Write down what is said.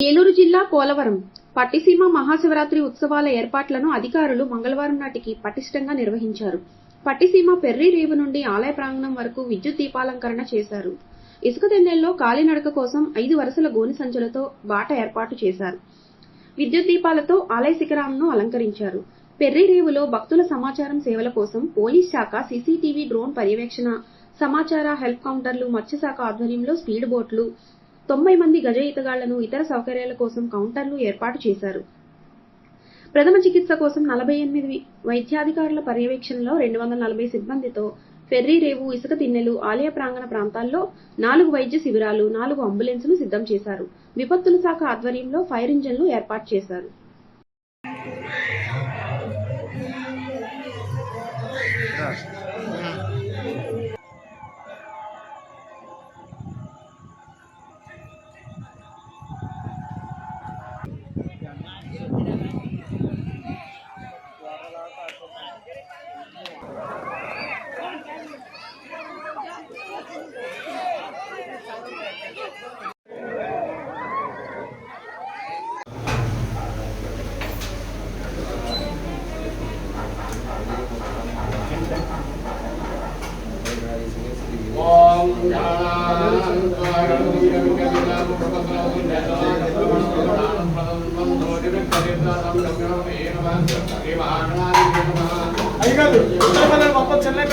ఏలూరు జిల్లా పోలవరం పట్టిసీమ మహాశివరాత్రి ఉత్సవాల ఏర్పాట్లను అధికారులు మంగళవారం నాటికి పటిష్టంగా నిర్వహించారు. పట్టిసీమ పెర్రి రేవు నుండి ఆలయ ప్రాంగణం వరకు విద్యుత్ దీపాలంకరణ చేశారు. ఇసుక తెన్నెల్లో కాలినడక కోసం ఐదు వరుసల గోని సంచులతో బాట ఏర్పాటు చేశారు. విద్యుత్ దీపాలతో ఆలయ శిఖరాలను అలంకరించారు. పెర్రి రేవులో భక్తుల సమాచారం సేవల కోసం పోలీస్ శాఖ సీసీటీవీ డ్రోన్ పర్యవేక్షణ సమాచార హెల్ప్ కౌంటర్లు మత్స్యశాఖ ఆధ్వర్యంలో స్పీడ్ బోట్లు తొంభై మంది గజ ఈతగాళ్ళను ఇతర సౌకర్యాల కోసం కౌంటర్లు ఏర్పాటు చేశారు. ప్రథమ చికిత్స కోసం నలభై ఎనిమిది వైద్యాధికారుల పర్యవేక్షణలో రెండు వందల నలభై సిబ్బందితో ఫెర్రీ రేవు ఇసుక తిన్నెలు ఆలయ ప్రాంగణ ప్రాంతాల్లో నాలుగు వైద్య శిబిరాలు నాలుగు అంబులెన్సులు సిద్ధం చేశారు. విపత్తుల శాఖ ఆధ్వర్యంలో ఫైర్ ఇంజన్లు ఏర్పాటు చేశారు. అయ్యగారు మొత్తం చెన్నై